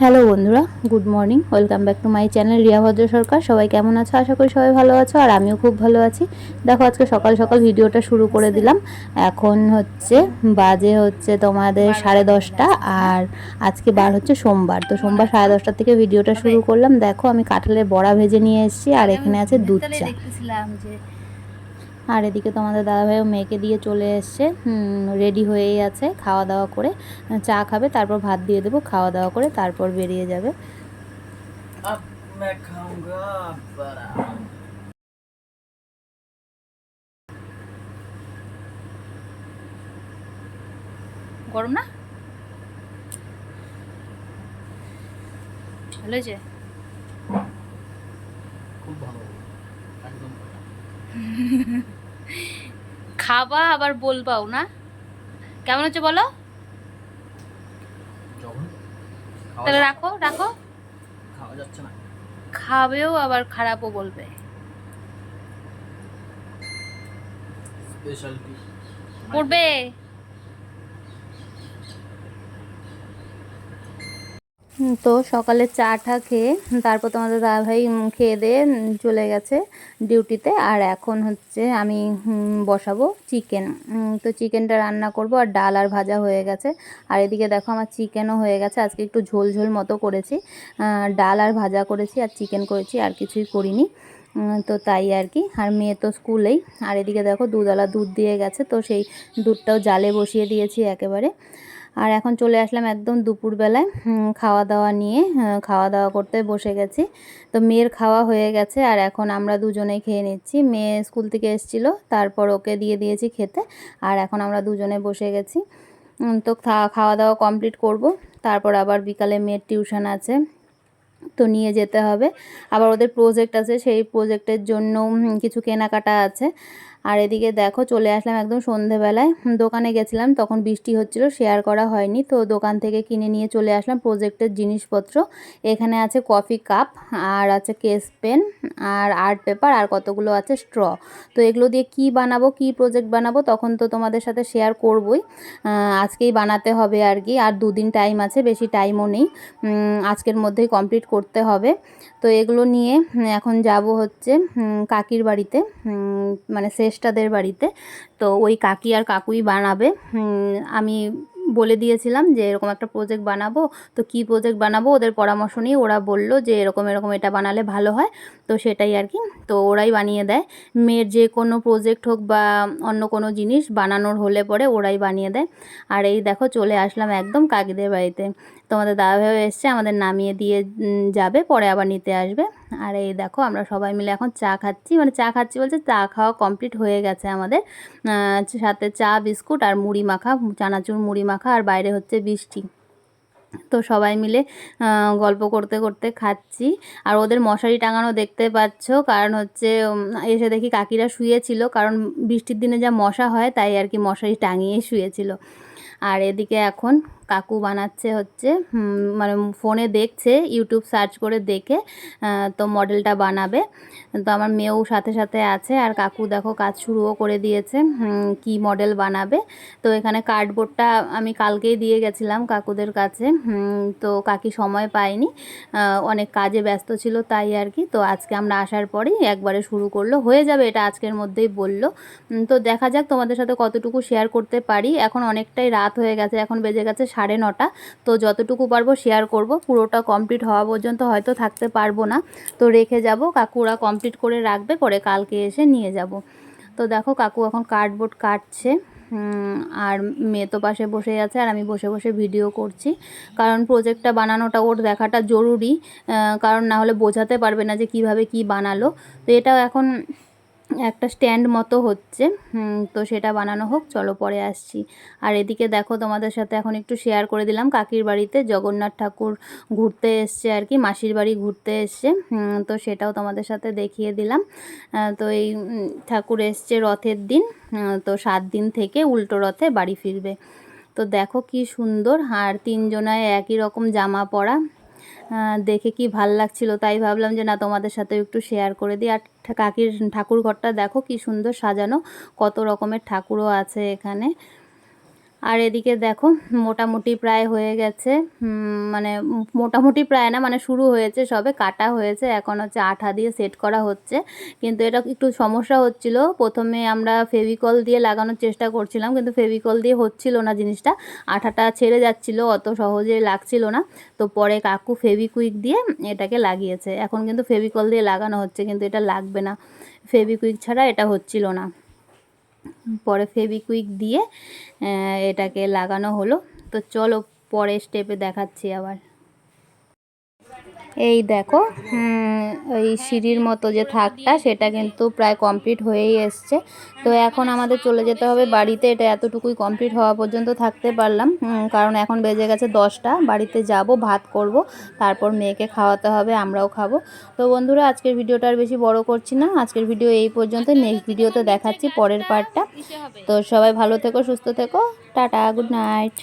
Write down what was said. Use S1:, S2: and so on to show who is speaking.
S1: Hello বন্ধুরা good morning welcome back to my channel Riya Bhadra Sarkar. সবাই কেমন আছো? আশা করি সবাই ভালো আছো আর আমিও খুব ভালো আছি। দেখো আজকে সকাল সকাল ভিডিওটা শুরু করে দিলাম। এখন হচ্ছে বাজে হচ্ছে তোমাদের সাড়ে দশটা আর আজকে বার হচ্ছে সোমবার। তো সোমবার সাড়ে দশটা থেকে ভিডিওটা শুরু করলাম। দেখো আমি কাঁঠালের বড়া ভেজে নিয়ে এসেছি আর এখানে আছে দুধ চা। আর এদিকে তো আমাদের দাদাভাইও মেয়েকে দিয়ে চলে এসছে। রেডি হয়েই আছে খাওয়া দাওয়া করে। চা খাবে তারপর ভাত দিয়ে দেবো খাওয়া দাওয়া করে তারপর বেরিয়ে যাবে।
S2: গরম না? ভালো হয়েছে?
S3: খাবা
S2: আবার বলবাও না। কেমন হচ্ছে বলো? তাহলে রাখো রাখো। খাবেও আবার খারাপও বলবে। পড়বে?
S1: তো সকালে চাটা খেয়ে তারপর তোমাদের দাদাভাই খেয়ে দিয়ে চলে গেছে ডিউটিতে। আর এখন হচ্ছে আমি বসাবো চিকেন। তো চিকেনটা রান্না করব আর ডাল আর ভাজা হয়ে গেছে। আর এদিকে দেখো আমার চিকেনও হয়ে গেছে। আজকে একটু ঝোল ঝোল মতো করেছি। ডাল আর ভাজা করেছি আর চিকেন করেছি, আর কিছুই করিনি। তো তাই আর কি। আর মেয়ে তো স্কুলেই। আর এদিকে দেখো দুধওয়ালা দুধ দিয়ে গেছে, তো সেই দুধটাও জালে বসিয়ে দিয়েছি একেবারে। আর এখন চলে আসলাম একদম দুপুরবেলায় খাওয়া দাওয়া নিয়ে খাওয়া দাওয়া করতে বসে গেছি। তো মেয়ের খাওয়া হয়ে গেছে আর এখন আমরা দুজনেই খেয়ে নিচ্ছি। মেয়ে স্কুল থেকে এসেছিল, তারপর ওকে দিয়ে দিয়েছি খেতে আর এখন আমরা দুজনে বসে গেছি। তো খাওয়া দাওয়া কমপ্লিট করব, তারপর আবার বিকালে মেয়ের টিউশন আছে, তো নিয়ে যেতে হবে। আবার ওদের প্রজেক্ট আছে, সেই প্রজেক্টের জন্য কিছু কেনাকাটা আছে। আর এদিকে দেখো চলে আসলাম একদম সন্ধেবেলায়। দোকানে গেছিলাম, তখন বৃষ্টি হচ্ছিল শেয়ার করা হয়নি। তো দোকান থেকে কিনে নিয়ে চলে আসলাম প্রজেক্টের জিনিসপত্র। এখানে আছে কফি কাপ আর আছে কেস পেন আর আর্ট পেপার আর কতগুলো আছে স্ট্র তো এগুলো দিয়ে কি বানাবো, কি প্রজেক্ট বানাবো, তখন তো তোমাদের সাথে শেয়ার করবই। আজকেই বানাতে হবে আর কি, আর দুদিন টাইম আছে, বেশি টাইমও নেই। আজকের মধ্যেই কমপ্লিট করতে হবে। তো এগুলো নিয়ে এখন যাব হচ্ছে কাকির বাড়িতে। মানে মানে শ্রেষ্ঠাদের বাড়িতে। তো ওই কাকি আর কাকুই বানাবে। আমি বলে দিয়েছিলাম যে এরকম একটা প্রজেক্ট বানাবো। তো কি প্রজেক্ট বানাবো? ওদের পরামর্শ নিয়ে ওরা বলল যে এরকম এরকম এটা বানালে ভালো হয়। তো সেটাই আর কি। তো ওরাই বানিয়ে দেয়। মেয়ের যে কোনো প্রজেক্ট হোক বা অন্য কোনো জিনিস বানানোর হলে পরে ওরাই বানিয়ে দেয়। আর এই দেখো, চলে আসলাম একদম কাকিদের বাড়িতে। তোমাদের দাদাভাইও এসছে, আমাদের নামিয়ে দিয়ে যাবে, পরে আবার নিতে আসবে। আর এই দেখো আমরা সবাই মিলে এখন চা খাচ্ছি। মানে চা খাচ্ছি বলছে চা খাওয়া কমপ্লিট হয়ে গেছে আমাদের। সাথে চা, বিস্কুট আর মুড়ি মাখা, চানাচুর, মুড়ি মাখা আর বাইরে হচ্ছে বৃষ্টি। তো সবাই মিলে গল্প করতে করতে খাচ্ছি। আর ওদের মশারি টাঙানো দেখতে পাচ্ছ, কারণ হচ্ছে এসে দেখি কাকিরা শুয়েছিল, কারণ বৃষ্টির দিনে যা মশা হয়, তাই আর কি মশারি টাঙিয়ে শুয়েছিল। আর এদিকে এখন কাকু বানাচ্ছে হচ্ছে মানে ফোনে দেখছে ইউটিউব সার্চ করে দেখে তো মডেলটা বানাবে। তো আমার মেয়েও সাথে সাথে আছে, আর কাকু দেখো কাজ শুরুও করে দিয়েছে কি মডেল বানাবে। তো এখানে কার্ডবোর্ডটা আমি কালকেই দিয়ে গেছিলাম কাকুদের কাছে তো কাকি সময় পায়নি অনেক কাজে ব্যস্ত ছিল তাই আর কি। তো আজকে আমরা আসার পরেই একবারে শুরু করল, হয়ে যাবে এটা আজকের মধ্যেই বলল। তো দেখা যাক তোমাদের সাথে কতটুকু শেয়ার করতে পারি। এখন অনেকটাই রাত হয়ে গেছে, এখন বেজে গেছে সাড়ে নটা। তো যতটুকু পারব শেয়ার করব। পুরোটা কমপ্লিট হওয়া পর্যন্ত হয়তো থাকতে পারব না। তো রেখে যাব। কাকুরা কমপ্লিট করে রাখবে। পরে কালকে এসে নিয়ে যাব। তো দেখো কাকু এখন কার্ডবোর্ড কাটছে। আর মেয়ে তো পাশে বসে আছে আর আমি বসে বসে ভিডিও করছি। কারণ প্রজেক্টটা বানানোটা ওর দেখাটা জরুরি। কারণ না হলে বোঝাতে পারবে না যে কীভাবে কি বানালো। তো এটাও এখন একটা স্ট্যান্ড মতো হচ্ছে। তো সেটা বানানো হোক, চলো পরে আসছি। আর এদিকে দেখো, তোমাদের সাথে এখন একটু শেয়ার করে দিলাম, কাকির বাড়িতে জগন্নাথ ঠাকুর ঘুরতে এসছে আর কি, মাসির বাড়ি ঘুরতে এসছে। তো সেটাও তোমাদের সাথে দেখিয়ে দিলাম। তো এই ঠাকুর এসছে রথের দিন। তো সাত দিন থেকে উল্টো রথে বাড়ি ফিরবে। তো দেখো কি সুন্দর, আর তিনজনায় একই রকম জামা পরা। দেখে কি ভালো লাগছিল? তাই ভাবলাম যে না, তোমাদের সাথে একটু শেয়ার করে দিই। আর কাকির ঠাকুর ঘরটা দেখো কি সুন্দর সাজানো। কত রকমের ঠাকুরও আছে এখানে। আর এদিকে দেখো, মোটামুটি প্রায় হয়ে গেছে। মানে মোটামুটি প্রায় না মানে শুরু হয়েছে সবে, কাটা হয়েছে। এখন হচ্ছে আঠা দিয়ে সেট করা হচ্ছে। কিন্তু এটা একটু সমস্যা হচ্ছিল। প্রথমে আমরা ফেভিকল দিয়ে লাগানোর চেষ্টা করছিলাম, কিন্তু ফেভিকল দিয়ে হচ্ছিল না জিনিসটা। আঠাটা ছেড়ে যাচ্ছিল, অত সহজে লাগছিল না। তো পরে কাকু ফেভিকুইক দিয়ে এটাকে লাগিয়েছে। এখন কিন্তু ফেভিকল দিয়ে লাগানো হচ্ছে, কিন্তু এটা লাগবে না। ফেভিকুইক ছাড়া এটা হচ্ছিল না। পরে ফেবিকুইক দিয়ে এটাকে লাগানো হলো। তো চলো পরে স্টেপে দেখাচ্ছি আবার। এই দেখো ওই সিঁড়ির মতো যে থাকটা, সেটা কিন্তু প্রায় কমপ্লিট হয়েই এসছে। তো এখন আমাদের চলে যেতে হবে বাড়িতে, এটা এতটুকুই কমপ্লিট হওয়া পর্যন্ত থাকতে পারলাম। কারণ এখন বেজে গেছে দশটা, বাড়িতে যাব, ভাত করব, তারপর মেয়েকে খাওয়াতে হবে, আমরাও খাব। তো বন্ধুরা, আজকের ভিডিওটা আর বেশি বড় করছি না। আজকের ভিডিও এই পর্যন্ত নেক্সট ভিডিওতে দেখাচ্ছি পরের পার্টটা তো সবাই ভালো থেকো, সুস্থ থেকো। Tata good night